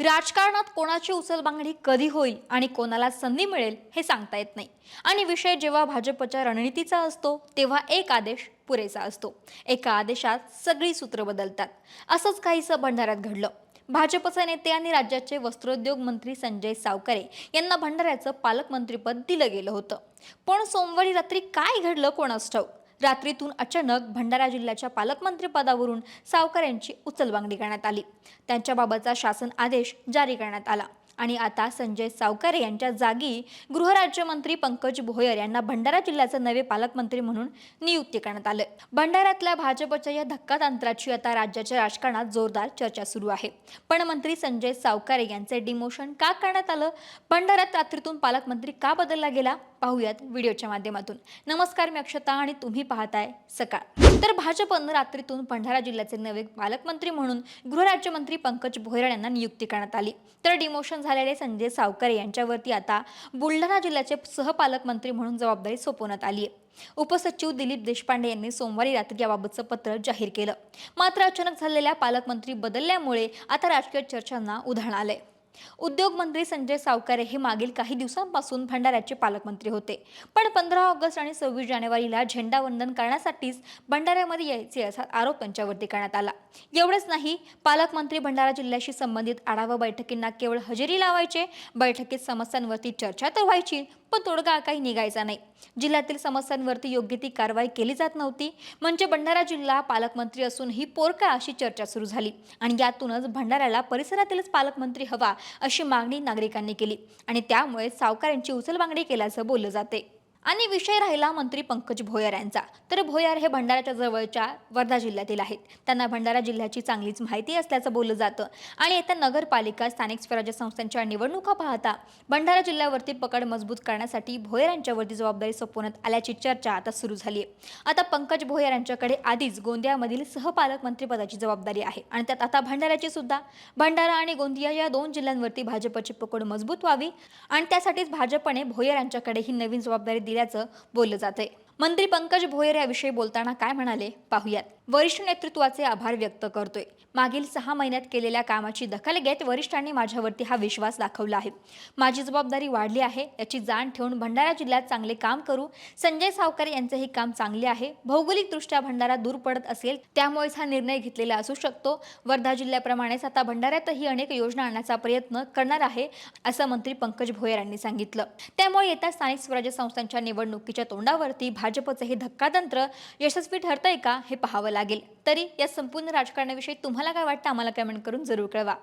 राजकारणात कोणाची उचलबांगडी कधी होईल आणि कोणाला संधी मिळेल हे सांगता येत नाही. आणि विषय जेव्हा भाजपच्या रणनीतीचा असतो तेव्हा एक आदेश पुरेसा असतो. एका आदेशात सगळी सूत्र बदलतात. असंच काहीसं भंडाऱ्यात घडलं. भाजपचे नेते आणि राज्याचे वस्त्रोद्योग मंत्री संजय सावकारे यांना भंडाऱ्याचं पालकमंत्रीपद दिलं गेलं होतं. पण सोमवारी रात्री काय घडलं कोणास ठाऊक? रात्रीतून अचानक भंडारा जिल्ह्याच्या पालकमंत्रीपदावरून सावकार यांची उचलबांगडी करण्यात आली. त्यांच्याबाबतचा शासन आदेश जारी करण्यात आला. आणि आता संजय सावकारे यांच्या जागी गृहराज्यमंत्री पंकज भोयर यांना भंडारा जिल्ह्याचे नवे पालकमंत्री म्हणून नियुक्ती करण्यात आले. भंडाऱ्यातल्या भाजपच्या या धक्कातंत्राची आता राज्याच्या राजकारणात जोरदार चर्चा सुरू आहे. पण मंत्री संजय सावकारे यांचे डिमोशन का करण्यात आलं? भंडाऱ्यात रात्रीतून पालकमंत्री का बदलला गेला? पाहूयात व्हिडिओच्या माध्यमातून. नमस्कार मी अक्षता आणि तुम्ही पाहताय सकाळ. तर भाजपनं रात्रीतून भंडारा जिल्ह्याचे नवे पालकमंत्री म्हणून गृहराज्यमंत्री पंकज भोयर यांना नियुक्ती करण्यात आली. तर डिमोशन झालेले संजय सावकारे यांच्यावरती आता बुलढाणा जिल्ह्याचे सहपालकमंत्री म्हणून जबाबदारी सोपवण्यात आली आहे. उपसचिव दिलीप देशपांडे यांनी सोमवारी रात्री याबाबतचं पत्र जाहीर केलं. मात्र अचानक झालेल्या पालकमंत्री बदलल्यामुळे आता राजकीय चर्चांना उधाण आलंय. उद्योग मंत्री संजय सावकारे हे मागील काही दिवसांपासून भंडाऱ्याचे पालकमंत्री होते. पण पंधरा ऑगस्ट आणि सव्वीस जानेवारीला झेंडावंदन करण्यासाठीच भंडाऱ्यामध्ये यायचे असा आरोप त्यांच्यावरती करण्यात आला. एवढंच नाही पालकमंत्री भंडारा जिल्ह्याशी संबंधित आढावा बैठकींना केवळ हजेरी लावायचे बैठकीत समस्यांवरती चर्चा तर व्हायची पण तोडगा काही निघायचा नाही. जिल्ह्यातील समस्यांवरती योग्य ती कारवाई केली जात नव्हती. म्हणजे भंडारा जिल्हा पालकमंत्री असून ही पोरका अशी चर्चा सुरू झाली आणि यातूनच भंडाऱ्याला परिसरातीलच पालकमंत्री हवा अशी मागणी नागरिकांनी केली आणि त्यामुळे सावकारांची उचलबांगडी केल्याचं बोललं जाते. आणि विषय राहिला मंत्री पंकज भोयर यांचा. तर भोयर हे भंडाऱ्याच्या जवळच्या वर्धा जिल्ह्यातील आहेत. त्यांना भंडारा जिल्ह्याची चांगलीच माहिती असल्याचं बोललं जातं. आणि येत्या नगरपालिका स्थानिक स्वराज्य संस्थांच्या निवडणुका पाहता भंडारा जिल्ह्यावरती पकड मजबूत करण्यासाठी भोयर यांच्यावरती जबाबदारी सोपवण्यात आल्याची चर्चा आता सुरू झाली आहे. आता पंकज भोयर यांच्याकडे आधीच गोंदियामधील सहपालकमंत्रीपदाची जबाबदारी आहे. आणि त्यात आता भंडाऱ्याची सुद्धा. भंडारा आणि गोंदिया या दोन जिल्ह्यांवरती भाजपची पकड मजबूत व्हावी. आणि त्यासाठीच भाजपने भोयर यांच्याकडे ही नवीन जबाबदारी दिली दिल्याचं बोललं जाते मंत्री पंकज भोयर याविषयी बोलताना काय म्हणाले? पाहूयात. वरिष्ठ नेतृत्वाचे आभार व्यक्त करतोय. मागील सहा महिन्यात केलेल्या कामाची दखल घेत वरिष्ठांनी माझ्यावरती हा विश्वास दाखवला आहे. माझी जबाबदारी वाढली आहे याची जाण ठेवून भंडारा जिल्ह्यात चांगले काम करू. संजय सावकर यांचे हे काम चांगले आहे. भौगोलिकदृष्ट्या भंडारा दूर पडत असेल त्यामुळेच हा निर्णय घेतलेला असू शकतो. वर्धा जिल्ह्याप्रमाणेच आता भंडाऱ्यातही अनेक योजना आणण्याचा प्रयत्न करणार आहे असं मंत्री पंकज भोयर यांनी सांगितलं. त्यामुळे येत्या स्थानिक स्वराज्य संस्थांच्या निवडणुकीच्या तोंडावरती भाजपचं हे धक्कातंत्र यशस्वी ठरतंय का हे पाहावं लागेल. तरी या संपूर्ण राजकारणाविषयी तुम्हाला काय वाटतं? आम्हाला कमेंट करून जरूर कळवा.